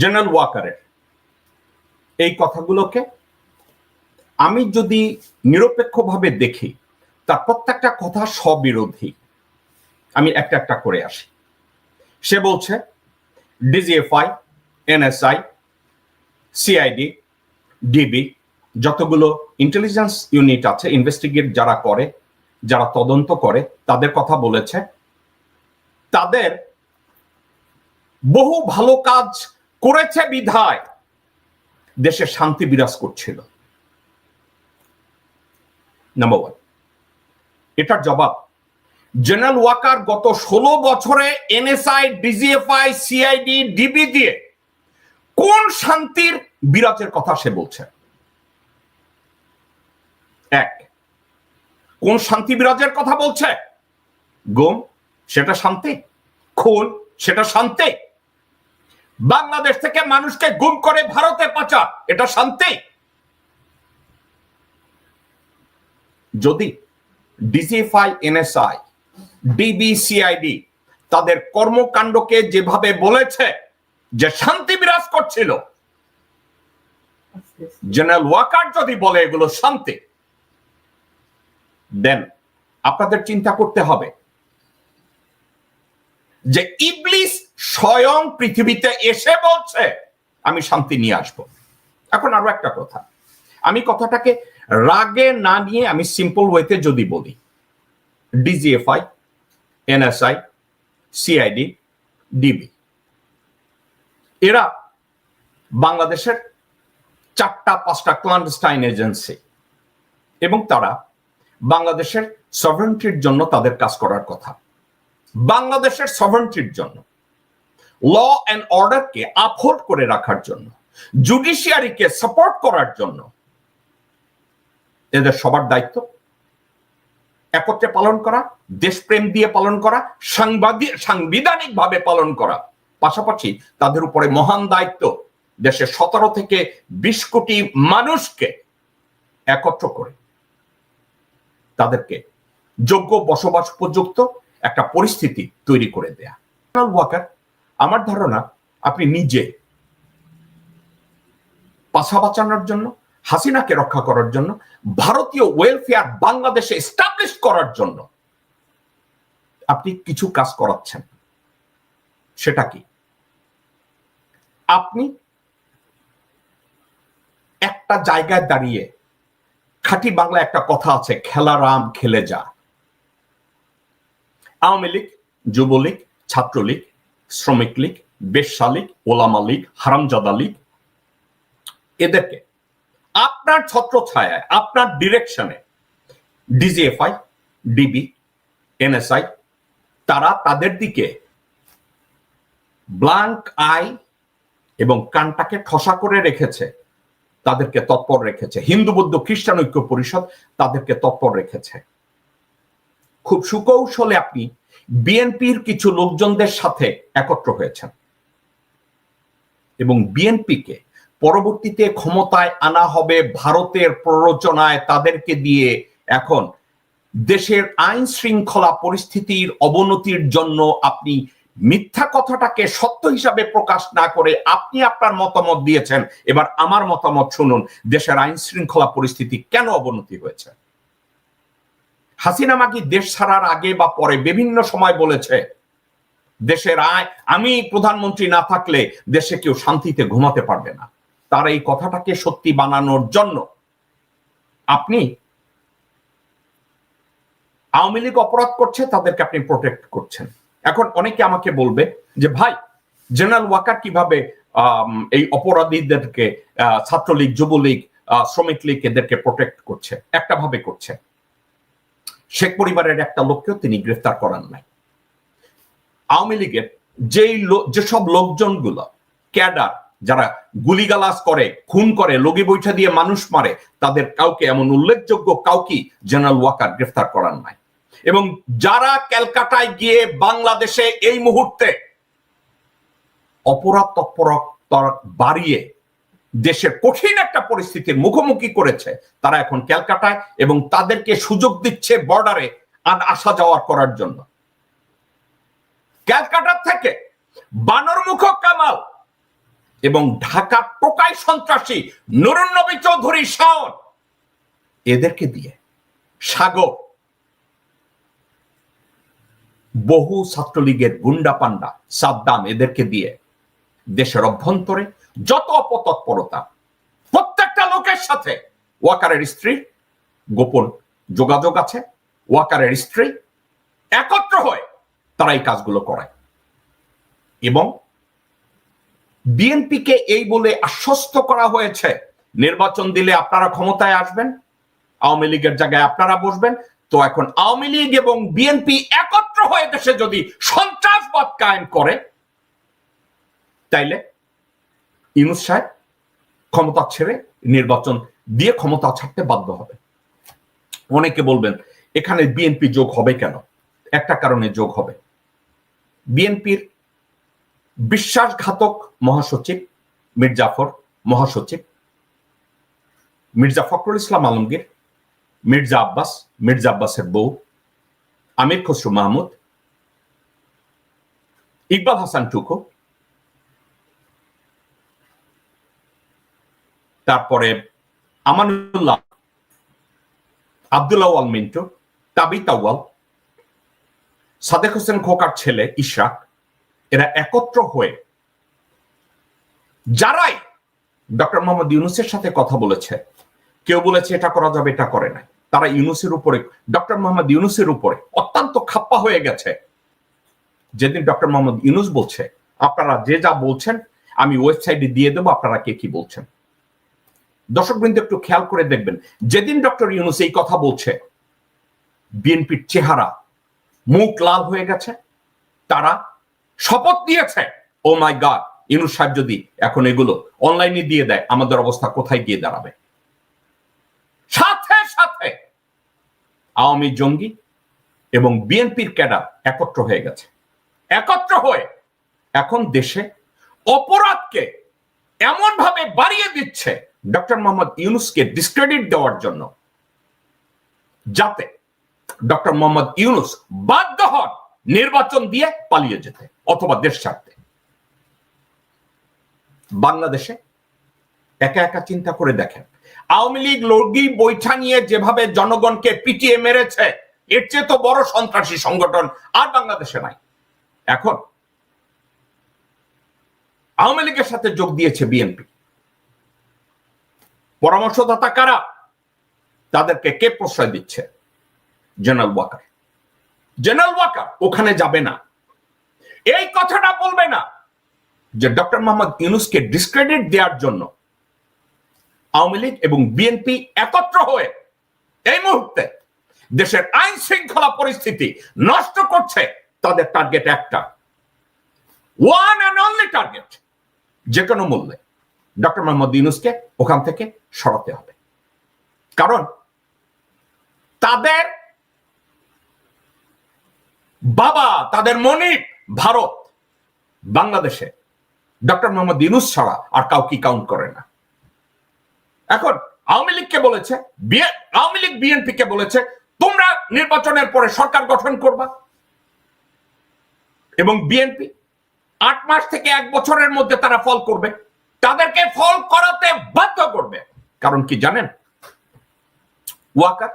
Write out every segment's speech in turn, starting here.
General ওয়াকারের এই কথাগুলোকে আমি যদি নিরপেক্ষভাবে দেখি তার প্রত্যেকটা কথা স্ববিরোধী। আমি একটা একটা করে আসি। সে বলছে, ডিজিএফআই, এনএসআই, সিআইডি, ডিবি, যতগুলো ইন্টেলিজেন্স ইউনিট আছে ইনভেস্টিগেট যারা করে, যারা তদন্ত করে, তাদের কথা বলেছে। তাদের বহু ভালো কাজ করেছে বিধায়, দেশে শান্তি বিরাজ করছিল। নাম্বার ওয়ান এটার জবাব জেনারেল ওয়াকার গত ষোলো বছরে এনএসআই ডিজিএফআই সিআইডি ডিবি দিয়ে কোন শান্তির বিরাজের কথা সে বলছে? এক, কোন শান্তি বিরাজের কথা বলছে? গুম, সেটা শান্তি, খুন, সেটা শান্তি। বাংলাদেশ থেকে মানুষকে গুম করে ভারতে পাচার। এটা শান্তি? যদি ডিজিএফআই এনএসআই, ডিবিসিআইডি তাদের কর্মকাণ্ডকে যেভাবে বলেছে যে শান্তি বিরাজ করছিল, জেনারেল ওয়াকার যদি বলে এগুলো শান্তি, দেন আপনাদের চিন্তা করতে হবে যে ইবলিস স্বয়ং পৃথিবীতে এসে বলছে, আমি শান্তি নিয়ে আসব। এখন আরও একটা কথা। আমি কথাটাকে রাগে না নিয়ে আমি সিম্পল ওয়েতে যদি বলি ডিজিএফআই এনএসআই সিআইডি ডিবি এরা বাংলাদেশের চারটা, পাঁচটা ক্লান্ডস্টাইন এজেন্সি এবং তারা বাংলাদেশের সভারেন্টির জন্য তাদের কাজ করার কথা। বাংলাদেশের সভারেন্টির জন্য। ল অ্যান্ড অর্ডারকে আপহোল্ড করে রাখার জন্য জুডিশিয়ারিকে সাপোর্ট করার জন্য এদের সবার দায়িত্ব। একত্রে পালন করা, দেশপ্রেম দিয়ে পালন করা সাংবাদিক সাংবিধানিক ভাবে পালন করা। পাশাপাশি তাদের উপরে মহান দায়িত্ব দেশের সতেরো থেকে বিশ কোটি মানুষকে একত্র করে তাদেরকে যোগ্য বসবাস উপযুক্ত একটা পরিস্থিতি তৈরি করে দেয়া। ওয়াকার আমার ধারণা আপনি নিজে পাশা বাঁচানোর জন্য, হাসিনাকে রক্ষা করার জন্য, ভারতীয় ওয়েলফেয়ার বাংলাদেশে এস্টাবলিশ করার জন্য আপনি কিছু কাজ করাচ্ছেন। সেটা কি? আপনি একটা জায়গায় দাঁড়িয়ে খাঁটি বাংলা একটা কথা আছে খেলা রাম খেলে যা। আওয়ামী লীগ, যুবলীগ, ছাত্রলীগ শ্রমিক লীগ বেশ্যা লীগ, ওলামা লীগ, হারামজাদা লীগ। এদেরকে আপনার ছত্র ছায়ায় আপনার ডিরেকশনে ডিজিএফআই ডিবি এনএসআই তারা তাদের দিকে ব্লাঙ্ক আই এবং কানটাকে ঠসা করে রেখেছে, তাদেরকে তৎপর রেখেছে। হিন্দু, বৌদ্ধ, খ্রিস্টান ঐক্য পরিষদ তাদেরকে তৎপর রেখেছে। খুব সুকৌশলে আপনি বিএনপির কিছু লোকজনদের সাথে একত্র হয়েছেন। এবং বিএনপিকে পরবর্তীতে ক্ষমতায় আনা হবে ভারতের প্ররোচনায় তাদেরকে দিয়ে এখন দেশের আইন শৃঙ্খলা পরিস্থিতির অবনতির জন্য আপনি মিথ্যা কথাটাকে সত্য হিসাবে প্রকাশ না করে আপনি আপনার মতামত দিয়েছেন। এবার আমার মতামত শুনুন, দেশের আইন শৃঙ্খলা পরিস্থিতি কেন অবনতি হয়েছে? হাসিনা মাকি দেশ ছাড়ার আগে বা পরে বিভিন্ন সময় বলেছে দেশের আয় আমি প্রধানমন্ত্রী না থাকলে দেশে কেউ শান্তিতে ঘুমাতে পারবে না। তার এই কথাটাকে সত্যি বানানোর জন্য আপনি আওয়ামী লীগ অপরাধ করছে, তাদেরকে আপনি প্রোটেক্ট করছেন। এখন অনেকে আমাকে বলবে যে, ভাই জেনারেল ওয়াকার কীভাবে এই অপরাধীদেরকে ছাত্রলীগ, যুবলীগ শ্রমিক লীগ এদেরকে প্রোটেক্ট করছে? একটা ভাবে করছে। শেখ পরিবারের একটা লোককেও তিনি গ্রেফতার করান নাই। আওয়ামী লীগের যেই যেসব লোকজনগুলো, ক্যাডার, যারা গুলিগালাজ করে, খুন করে, লগি বৈঠা দিয়ে মানুষ মারে, তাদের কাউকে এমন উল্লেখযোগ্য কাউকে জেনারেল ওয়াকার গ্রেফতার করার নাই। এবং যারা ক্যালকাটায় গিয়ে বাংলাদেশে এই মুহূর্তে অপরাধ তৎপরতা বাড়িয়ে দেশের কঠিন একটা পরিস্থিতির মুখোমুখি করেছে, তারা এখন ক্যালকাটায় এবং তাদেরকে সুযোগ দিচ্ছে বর্ডারে আর আসা যাওয়া করার জন্য। ক্যালকাটার থেকে বানরমুখ কামাল এবং ঢাকা টোকাই সন্ত্রাসী নুরুন্নবী চৌধুরী শাওন, এদেরকে দিয়ে সাগর, বহু ছাত্রলীগের গুন্ডা পান্ডা সাদ্দাম এদেরকে দিয়ে দেশের অভ্যন্তরে যত অপতৎপরতা, প্রত্যেকটা লোকের সাথে ওয়াকারের স্ত্রী, গোপন যোগাযোগ আছে, ওয়াকারের স্ত্রী একত্র হয়ে তারা এই কাজগুলো করায়। এবং বিএনপিকে এই বলে আশ্বস্ত করা হয়েছে, নির্বাচন দিলে আপনারা ক্ষমতায় আসবেন, আওয়ামী লীগের জায়গায় আপনারা বসবেন, তো এখন আওয়ামী লীগ এবং বিএনপি একত্র হয়ে দেশে যদি সন্ত্রাসবাদ কায়েম করে, তাইলে ইনুস সাহেব ক্ষমতা ছেড়ে নির্বাচন দিয়ে ক্ষমতা ছাড়তে বাধ্য হবে। অনেকে বলবেন, এখানে বিএনপি যোগ হবে কেন? একটা কারণে যোগ হবে। বিএনপির বিশ্বাসঘাতক মহাসচিব মির্জাফর, মহাসচিব মির্জা ফখরুল ইসলাম আলমগীর, মির্জা আব্বাস, মির্জা আব্বাসের বউ, আমির খসরু মাহমুদ, ইকবাল হাসান টুকু তারপরে আমানুল্লাহ, আব্দুল্লাহ আল মিন্টু তাবিত আউয়াল সাদেক হোসেন খোকার ছেলে ইশরাক এরা একত্র হয়ে যারাই ডক্টর মোহাম্মদ ইউনুসের সাথে কথা বলেছে, কেউ বলেছে এটা করা যাবে, এটা করে না তারা ইউনুসের উপরে, ডক্টর মোহাম্মদ ইউনুসের উপরে অত্যন্ত খাপ্পা হয়ে গেছে। যেদিন ডক্টর মোহাম্মদ ইউনুস বলছে, আপনারা যে যা বলছেন, আমি ওয়েবসাইটে দিয়ে দেবো, আপনারা কে কি বলছেন? দর্শক বৃন্দ একটু খেয়াল করে দেখবেন, যেদিন ডক্টর ইউনুস এই কথা বলছে, বিএনপির চেহারা, মুখ লাল হয়ে গেছে, তারা শপথ দিয়েছে ও মাই গড, ইউনুস সাহেব যদি এখন এগুলো অনলাইনে দিয়ে দেয়, আমাদের অবস্থা কোথায় গিয়ে দাঁড়াবে? সাথে সাথে আওয়ামী জঙ্গি এবং বিএনপির ক্যাডার একত্র হয়ে গেছে। একত্র হয়ে এখন দেশে অপরাধকে এমন ভাবে বাড়িয়ে দিচ্ছে ডক্টর মোহাম্মদ ইউনুসকে ডিসক্রেডিট দেওয়ার জন্য যাতে ডক্টর মোহাম্মদ ইউনুস বাধ্য হন নির্বাচন দিয়ে পালিয়ে যেতে অথবা দেশ ছাড়তে। বাংলাদেশে একা একা চিন্তা করে দেখেন। আওয়ামী লীগ লর্গি বৈঠা নিয়ে যেভাবে জনগণকে পিটিয়ে মেরেছে, এর চেয়ে তো বড় সন্ত্রাসী সংগঠন আর বাংলাদেশে নাই। এখন আওয়ামী লীগের সাথে যোগ দিয়েছে বিএনপি। পরামর্শদাতা কারা? তাদেরকে কে প্রশ্রয় দিচ্ছে? জেনারেল ওয়াকার। জেনারেল ওয়াকার ওখানে যাবে না। এই কথাটা বলবে না যে ডক্টর মোহাম্মদ ইউনুসকে ডিসক্রেডিট দেওয়ার জন্য আওয়ামী লীগ এবং বিএনপি একত্র হয়ে এই মুহূর্তে দেশের আইন শৃঙ্খলা পরিস্থিতি নষ্ট করছে তাদের টার্গেট একটা। ওয়ান অ্যান্ড অনলি টার্গেট যে কোনো মূল্যে। ডক্টর মোহাম্মদ ইউনুসকে ওখান থেকে সরাতে হবে। কারণ তাদের বাবা, তাদের মনিব ভারত, বাংলাদেশে ডক্টর মোহাম্মদ ইউনুস ছাড়া আর কাউকে কাউন্ট করে না। এখন আওয়ামী লীগকে বলেছে আওয়ামী লীগ বিএনপি কে বলেছে, তোমরা নির্বাচনের পরে সরকার গঠন করবা। এবং বিএনপি আট মাস থেকে এক বছরের মধ্যে তারা ফল করবে। তাদেরকে ফল করাতে বাধ্য করবে। কারণ কি জানেন? ওয়াকার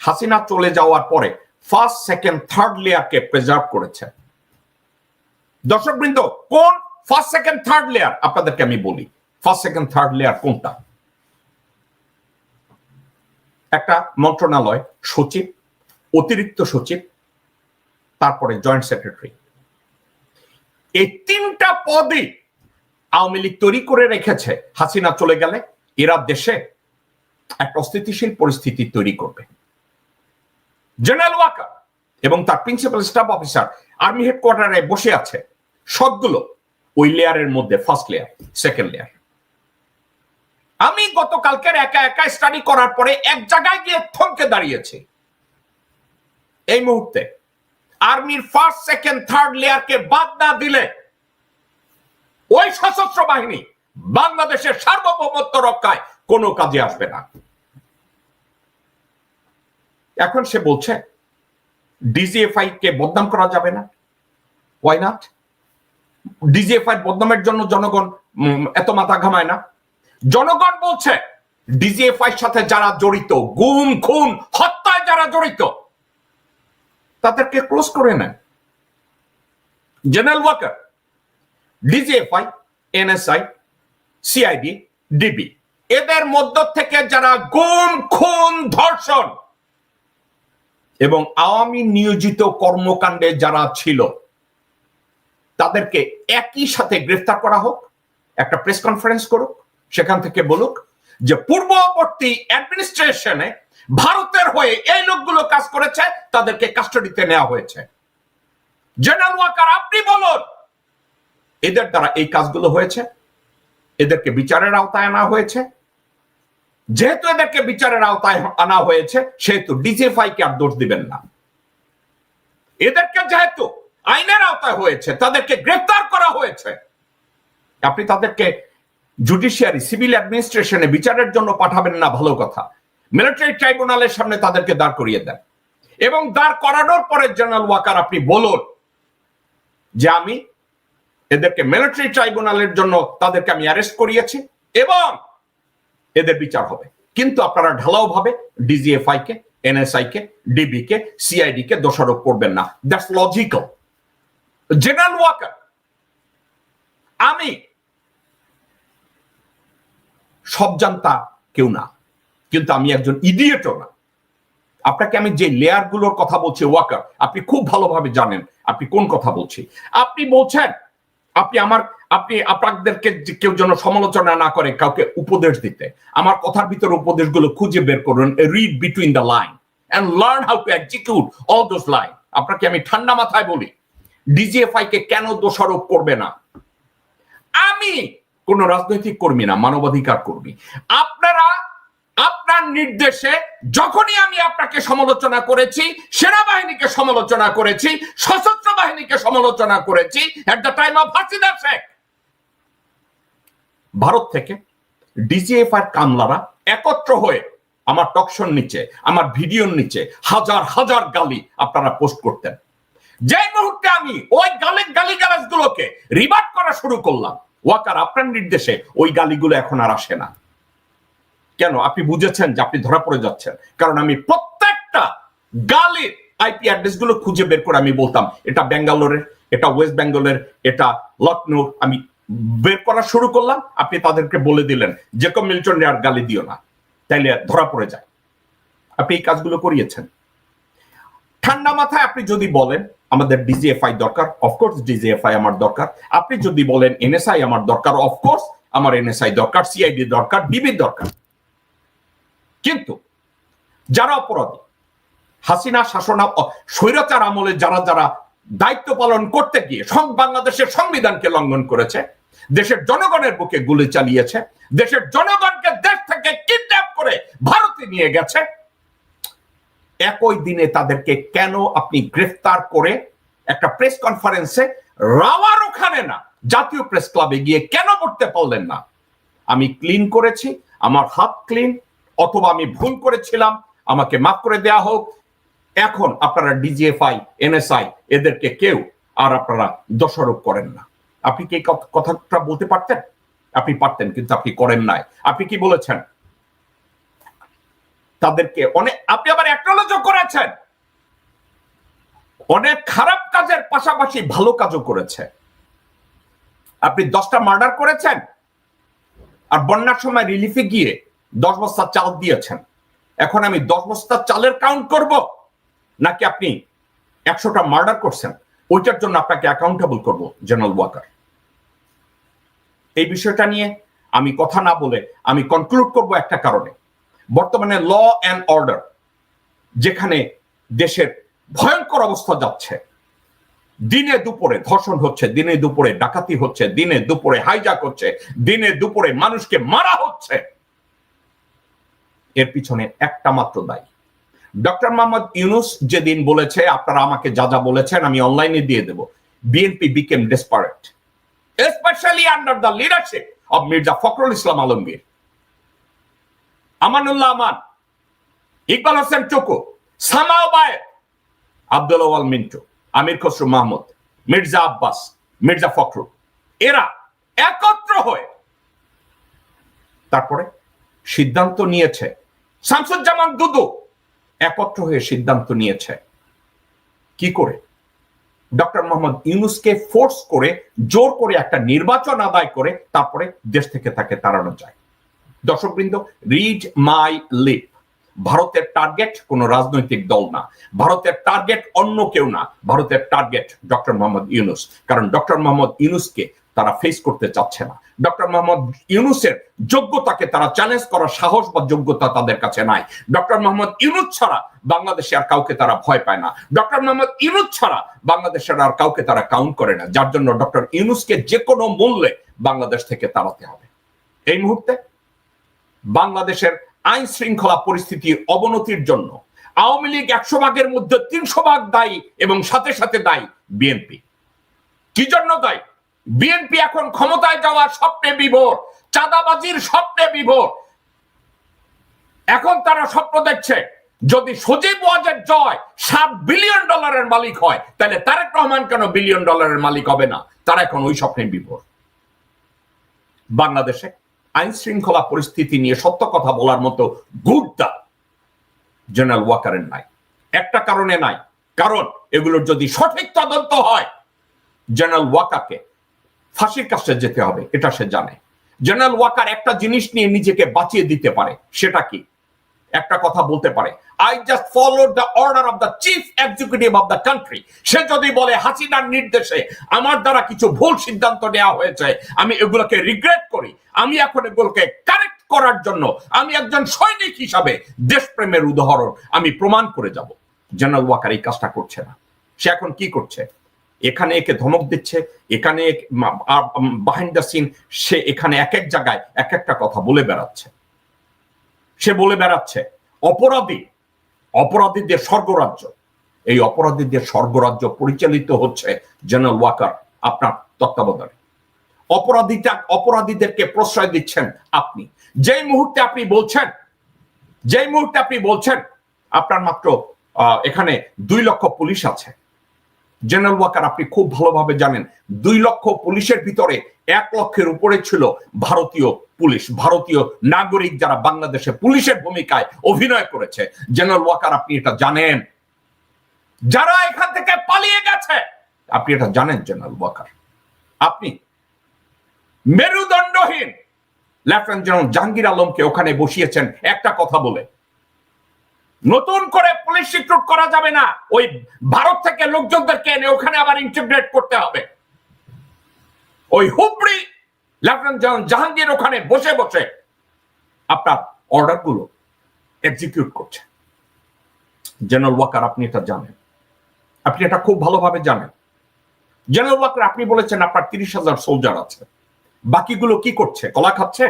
হাসিনা চলে যাওয়ার পরে ফার্স্ট সেকেন্ড থার্ড লেয়ারকে প্রেজার্ভ করেছে। দর্শক বৃন্দ, কোন ফার্স্ট সেকেন্ড থার্ড লেয়ার আপনাদেরকে আমি বলি ফার্স্ট সেকেন্ড থার্ড লেয়ার কোনটা? একটা মন্ত্রণালয় সচিব, অতিরিক্ত সচিব, তারপরে জয়েন্ট সেক্রেটারি এই তিনটা পদই আওয়ামী লীগ তৈরি করে রেখেছে, হাসিনা চলে গেলে এরা দেশে একটা অস্থিতিশীল পরিস্থিতি তৈরি করবে। জেনারেল ওয়াকার এবং তার প্রিন্সিপাল স্টাফ অফিসার আর্মি হেডকোয়ার্টারে বসে আছে সবগুলো ওই লেয়ারের মধ্যে ফার্স্ট লেয়ার সেকেন্ড লেয়ার আমি গতকালকের একা একা স্টাডি করার পরে এক জায়গায় গিয়ে থমকে দাঁড়িয়েছি। এই মুহূর্তে আর্মির ফার্স্ট সেকেন্ড থার্ড লেয়ারকে বাদ না দিলে ওই সশস্ত্র বাহিনী বাংলাদেশের সার্বভৌমত্ব রক্ষায় কোনো কাজে আসবে না। এখন সে বলছে ডিজিএফআই কে বদনাম করা যাবে না। ওয়াই নট ডিজিএফআই বদনামের জন্য জনগণ এত মাথা ঘামায় না। জনগণ বলছে ডিজিএফআই সাথে যারা জড়িত, গুম, খুন, হত্যায় যারা জড়িত, তাদেরকে ক্লোজ করে নেন। General Waker DGFI NSI CID DB এদের মধ্য থেকে যারা গুম খুন ধর্ষণ এবং আওয়ামী নিয়োজিত কর্মকাণ্ডে যারা ছিল, তাদেরকে একই সাথে গ্রেফতার করা হোক, একটা প্রেস কনফারেন্স করুক, সেখান থেকে বলুক যে পূর্ববর্তী অ্যাডমিনিস্ট্রেশনে ভারতের হয়ে এই লোকগুলো কাজ করেছে, তাদেরকে কাস্টডিতে নেওয়া হয়েছে। জেনারেল ওয়াকার, আপনি বলুন এদের দ্বারা এই কাজগুলো হয়েছে। এদেরকে বিচারের আওতায় আনা হয়েছে। যেহেতু এদেরকে বিচারের আওতায় আনা হয়েছে, সেহেতু ডিজিএফআই কে আর দোষ দিবেন না। এদেরকে যেহেতু আইনের আওতায় হয়েছে, তাদেরকে গ্রেফতার করা হয়েছে। আপনি তাদেরকে জুডিশিয়ারি, সিভিল অ্যাডমিনিস্ট্রেশনে বিচারের জন্য পাঠাবেন না, ভালো কথা। মিলিটারি ট্রাইব্যুনালের সামনে তাদেরকে দাঁড় করিয়ে দেন। এবং দাঁড় করানোর পরে জেনারেল ওয়াকার, আপনি বলুন যে আমি এদেরকে মিলিটারি ট্রাইব্যুনালের জন্য তাদেরকে আমি অ্যারেস্ট করিয়েছি এবং এদের বিচার হবে। কিন্তু আপনারা ঢালাও ভাবে ডিজিএফআই কে এনএসআই কে ডিবি কে সিআইডি কে দোষারোপ করবেন না। দ্যাটস লজিক্যাল জেনারেল ওয়াকার আমি সব জানতা কেউ না, কিন্তু আমি একজন ইডিয়েটও না। আপনাকে আমি যে লেয়ারগুলোর কথা বলছি ওয়াকার আপনি খুব ভালোভাবে জানেন, আপনি কোন কথা বলছি? আপনি বলছেন আপনি আমার, আপনি আপনাদেরকে কেউ যেন সমালোচনা না করে, কাউকে উপদেশ দিতে, আমার কথার ভিতরে উপদেশগুলো খুঁজে বের করুন read between the line and learn how to execute all those line আপনাকে আমি ঠান্ডা মাথায় বলি ডিজিএফআই কে কেন দোষারোপ করবে না? আমি কোন রাজনৈতিক কর্মী না, মানবাধিকার কর্মী। আপনারা আপনার নির্দেশে যখনই আমি আপনাকে সমালোচনা করেছি, সেনাবাহিনীকে সমালোচনা করেছি, সশস্ত্র বাহিনীকে সমালোচনা করেছি at the time of Bharat থেকে ডিজিএফআই কামলারা একত্র হয়ে আমার টকশন নিচে, আমার ভিডিওর নিচে হাজার হাজার গালি আপনারা পোস্ট করতেন। যে মুহূর্তে আমি ওই গালি গালি গুলোকে রিভার্ট করা শুরু করলাম, ওয়াকার আপনার নির্দেশে ওই গালিগুলো এখন আর আসে না। কেন? আপনি বুঝেছেন যে আপনি ধরা পড়ে যাচ্ছেন। কারণ আমি প্রত্যেকটা গালির আইপি অ্যাড্রেসগুলো খুঁজে বের করে আমি বলতাম, এটা ব্যাঙ্গালোরের, এটা ওয়েস্ট বেঙ্গলের এটা লখনৌ আমি বের করা শুরু করলাম, আপনি তাদেরকে বলে দিলেন যে কেউ মিল্টনে আর গালি দিও না, তাইলে ধরা পড়ে যায়। আপনি এই কাজগুলো করিয়েছেন। ঠান্ডা মাথায় আপনি যদি বলেন, আমাদের ডিজিএফআই দরকার অফকোর্স ডিজিএফআই আমার দরকার। আপনি যদি বলেন এনএসআই আমার দরকার অফকোর্স আমার এনএসআই দরকার সিআইডি দরকার ডিবি দরকার। কিন্তু যারা অপরাধী, হাসিনা শাসন স্বৈরাচার আমলে যারা যারা দায়িত্ব পালন করতে গিয়ে বাংলাদেশের সংবিধানকে লঙ্ঘন করেছে, দেশের জনগণের বুকে গুলি চালিয়েছে, দেশের জনগণকে দেশ থেকে কিডন্যাপ করে ভারতে নিয়ে গেছে, একই দিনে তাদেরকে কেন আপনি গ্রেফতার করে একটা প্রেস কনফারেন্সে রাওয়ার ওখানে না, জাতীয় প্রেস ক্লাবে গিয়ে কেন করতে পারলেন না? আমি ক্লিন করেছি, আমার হাত ক্লিন অথবা আমি ভুল করেছিলাম, আমাকে মাফ করে দেয়া হোক। এখন আপনারা ডিজিএফআই এনএসআই এদেরকে কেউ আর আপনারা দোষারোপ করেন না। আপনি কি কথাটা বলতে পারতেন? আপনি পারতেন, কিন্তু আপনি করেন নাই। আপনি কি বলেছেন? তাদেরকে অনেক আপনি আবার একনোলজও করেছেন। অনেক খারাপ কাজের পাশাপাশি ভালো কাজও করেছে আপনি দশটা মার্ডার করেছেন। আর বন্যার সময় রিলিফে গিয়ে দশ বস্তা চাল দিয়েছেন। এখন আমি দশ বস্তা চালের কাউন্ট করব? নাকি আপনি একশোটা মার্ডার করছেন? ওইটার জন্য আপনাকে অ্যাকাউন্টেবল করব জেনারেল ওয়াকার এই বিষয়টা নিয়ে আমি কথা না বলে আমি কনক্লুড করব একটা কারণে। বর্তমানে ল অ্যান্ড অর্ডার যেখানে দেশের ভয়ঙ্কর অবস্থা যাচ্ছে। দিনে দুপুরে ধর্ষণ হচ্ছে, দিনে দুপুরে ডাকাতি হচ্ছে, দিনে দুপুরে হাইজাক হচ্ছে, দিনে দুপুরে মানুষকে মারা হচ্ছে। এর পিছনে একটা মাত্র দায়ী। ডক্টর মোহাম্মদ ইউনুস যেদিন বলেছে, আপনারা আমাকে যা যা বলেছেন আমি অনলাইনে দিয়ে দেব। BNP became desperate specially under the leadership of Mirza Fakhrul Islam Alamgir. Amanullah Aman, Iqbal Hossain Tuku সামাও বায়ের আব্দুল আওয়াল মিন্টু, আমির খসরু মাহমুদ, মির্জা আব্বাস, মির্জা ফখরুল, এরা একত্র হয়ে তারপরে সিদ্ধান্ত নিয়েছে শামসুজ্জামান দুদু একত্র হয়ে সিদ্ধান্ত নিয়েছে। কি করে? ডক্টর মোহাম্মদ ইউনুসকে ফোর্স করে, জোর করে একটা নির্বাচন আদায় করে, তারপরে দেশ থেকে তাকে তাড়ানো যায়। দর্শকবৃন্দ রিড মাই লিপ ভারতের টার্গেট কোন রাজনৈতিক দল না। ভারতের টার্গেট অন্য কেউ না। ভারতের টার্গেট ডক্টর মোহাম্মদ ইউনুস। কারণ ডক্টর মোহাম্মদ ইউনুসকে তারা ফেস করতে চাচ্ছে না। ডক্টর মোহাম্মদ ইউনুসের যোগ্যতাকে তারা চ্যালেঞ্জ করার সাহস বা যোগ্যতা তাদের কাছে নাই। ডক্টর মোহাম্মদ ইউনুস ছাড়া বাংলাদেশে আর কাউকে তারা ভয় পায় না। ডক্টর মোহাম্মদ ইউনুস ছাড়া বাংলাদেশের আর কাউকে তারা কাউন্ট করে না। যার জন্য ডক্টর ইউনুসকে যে কোনো মূল্যে বাংলাদেশ থেকে তাড়াতে হবে। এই মুহূর্তে বাংলাদেশের আইন শৃঙ্খলা পরিস্থিতির অবনতির জন্য আওয়ামী লীগ একশো ভাগের মধ্যে তিনশো ভাগ দায়ী এবং সাথে সাথে দায়ী বিএনপি। কি জন্য দায়ী? বিএনপি এখন ক্ষমতায় যাওয়ার স্বপ্নে বিভোর, চাঁদাবাজির স্বপ্নে বিভোর। এখন তারা স্বপ্ন দেখছে, যদি সজীব ওয়াজের জয় সাত বিলিয়ন ডলারের মালিক হয়, তাহলে তারেক রহমান কেন বিলিয়ন ডলারের মালিক হবে না? তারা এখন ওই স্বপ্নের বিপর বাংলাদেশে আইন শৃঙ্খলা পরিস্থিতি নিয়ে সত্য কথা বলার মতো গুড্ডা জেনারেল ওয়াকারের নাই। একটা কারণে নাই। কারণ এগুলোর যদি সঠিক তদন্ত হয়, জেনারেল ওয়াকারকে ফাঁসির কাছে যেতে হবে, এটা সে জানে। জেনারেল ওয়াকার একটা জিনিস নিয়ে নিজেকে বাঁচিয়ে দিতে পারে, সেটা কি? একটা কথা বলতে পারে I just follow the order of the chief executive of the country সে যদি বলে, হাসিনার নির্দেশে আমার দ্বারা কিছু ভুল সিদ্ধান্ত নেওয়া হয়েছে, আমি এগুলোকে রিগ্রেট করি, আমি এখন এগুলোকে কারেক্ট করার জন্য, আমি একজন সৈনিক হিসাবে দেশপ্রেমের উদাহরণ, আমি প্রমাণ করে যাব। জেনারেল ওয়াকার এই কাজটা করছে না। সে এখন কি করছে? এখানে একে ধমক দিচ্ছে, এখানে বাহিন্ড দ্য সিন সে এখানে এক এক জায়গায় এক একটা কথা বলে বেড়াচ্ছে। সে বলে বেড়াচ্ছে, অপরাধী অপরাধীদের স্বর্গরাজ্য। এই অপরাধীদের স্বর্গরাজ্য পরিচালিত হচ্ছে জেনারেল ওয়াকার আপনার তত্ত্বাবধানে। অপরাধীটা, অপরাধীদেরকে প্রশ্রয় দিচ্ছেন আপনি। যেই মুহূর্তে আপনি বলছেন, যেই মুহূর্তে আপনি বলছেন, আপনার মাত্র এখানে দুই লক্ষ পুলিশ আছে। জেনারেল ওয়াকার আপনি খুব ভালোভাবে জানেন, দুই লক্ষ পুলিশের ভিতরে এক লক্ষের উপরে ছিল ভারতীয় পুলিশ, ভারতীয় নাগরিক যারা বাংলাদেশে পুলিশের ভূমিকায় অভিনয় করেছে। জেনারেল ওয়াকার আপনি এটা জানেন? যারা এখান থেকে পালিয়ে গেছে, আপনি এটা জানেন জেনারেল ওয়াকার আপনি? মেরুদণ্ডহীন। লেফটেন্যান্ট জেনারেল জাহাঙ্গীর আলমকে ওখানে বসিয়েছেন, একটা কথা বলে। নতুন করে পুলিশ রিক্রুট করা যাবে না। ওই ভারত থেকে লোকজনদেরকে এনে ওখানে আবার ইন্টিগ্রেট করতে হবে। ওই হুবড়ি লেফটেন্যান্ট জাহাঙ্গীর ওখানে বসে বসে আপনার অর্ডারগুলো এক্সিকিউট করছে। জেনারেল ওয়াকার আপনি এটা জানেন। আপনি এটা খুব ভালোভাবে জানেন। জেনারেল ওয়াকার আপনি বলেছেন আপনার তিরিশ হাজার সোলজার আছে। বাকিগুলো কি করছে? কলা খাচ্ছে?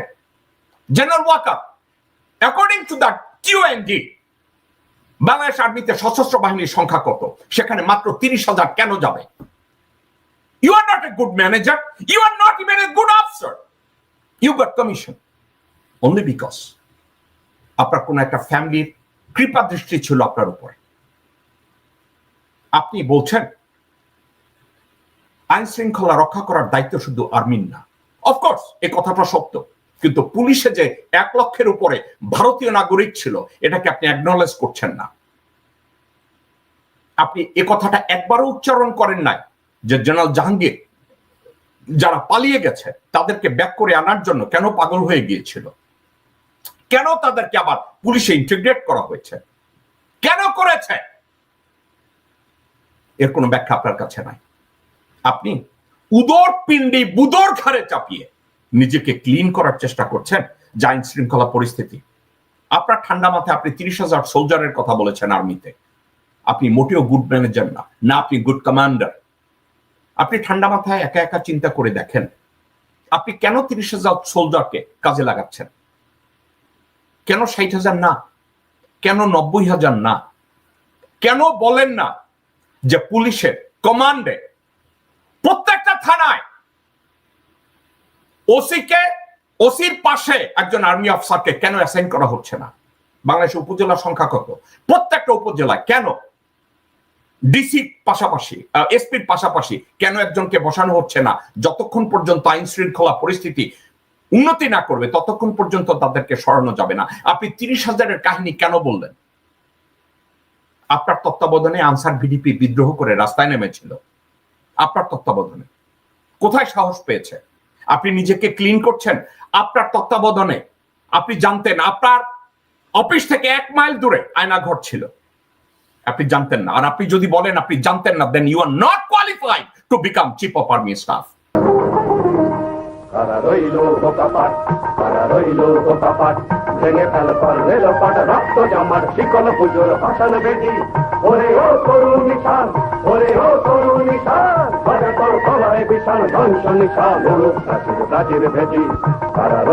General Waker according to the QND Bangladesh আর্মিতে সশস্ত্র বাহিনীর সংখ্যা কত? সেখানে মাত্র তিরিশ হাজার কেন যাবে? You are not a good manager you are not even a good officer you got commission only because আপনার কোন একটা ফ্যামিলির কৃপা দৃষ্টি ছিল আপনার উপরে। আপনি বলছেন আইন শৃঙ্খলা রক্ষা করার দায়িত্ব শুধু আর্মির না। অফকোর্স এই কথাটা সত্য। কিন্তু পুলিশে যে এক লক্ষের উপরে ভারতীয় নাগরিক ছিল, এটাকে আপনি অ্যাকনলেজ করছেন না। আপনি এ কথাটা একবারও উচ্চারণ করেন নাই যে জেনারেল জাহাঙ্গীর, যারা পালিয়ে গেছে, তাদেরকে ব্যাক করে আনার জন্য কেন পাগল হয়ে গিয়েছিল? কেন তাদেরকে আবার পুলিশে ইন্টিগ্রেট করা হয়েছে? কেন করেছে? এর কোনো ব্যাখ্যা আপনার কাছে নাই। আপনি উদর পিণ্ডি বুদর ঘাড়ে চাপিয়ে নিজেকে ক্লিন করার চেষ্টা করছেন যে শৃঙ্খলা পরিস্থিতি। আপনার ঠান্ডা মাথায় আপনি তিরিশ হাজার সোলজারের কথা বলেছেন আর্মিতে। আপনি মোটেও গুড ম্যানেজার না না আপনি গুড কমান্ডার। আপনি ঠান্ডা মাথায় একা একা চিন্তা করে দেখেন, আপনি কেন তিরিশ হাজার সোলজারকে কাজে লাগাচ্ছেন? কেন ষাট হাজার না? কেন নব্বই হাজার না? কেন বলেন না যে পুলিশের কমান্ডে প্রত্যেকটা থানায় ওসিকে, ওসির পাশে একজন আর্মি অফিসারকে কেন অ্যাসাইন করা হচ্ছে না? বাংলাদেশের উপজেলার সংখ্যা কত? প্রত্যেকটা উপজেলায় কেন? ডিসি পাশাপাশি এসপির পাশাপাশি কেন একজনকে বসানো হচ্ছে না? যতক্ষণ পর্যন্ত আইন শৃঙ্খলা পরিস্থিতি উন্নতি না করবে, ততক্ষণ পর্যন্ত তাদেরকে সরানো যাবে না। আপনি তিরিশ হাজারের কাহিনী কেন বললেন? আপনার তত্ত্বাবধানে আনসার ভিডিপি বিদ্রোহ করে রাস্তায় নেমেছিল। আপনার তত্ত্বাবধানে। কোথায় সাহস পেয়েছে? আপনি নিজেকে ক্লিন করছেন, আপনার তত্ত্বাবধানে, আপনি জানতেন, আপনার অফিস থেকে এক মাইল দূরে আয়না ঘর ছিল। আপনি জানতেন না। আর আপনি যদি বলেন, আপনি জানতেন না then you are not qualified to become chief of army staff ওরে ও করুণ নিশান, ওরে ও করুণ নিশান। তোর বিশাল ধ্বংস নিশান প্রাচীর প্রাচীর ভেদি কারা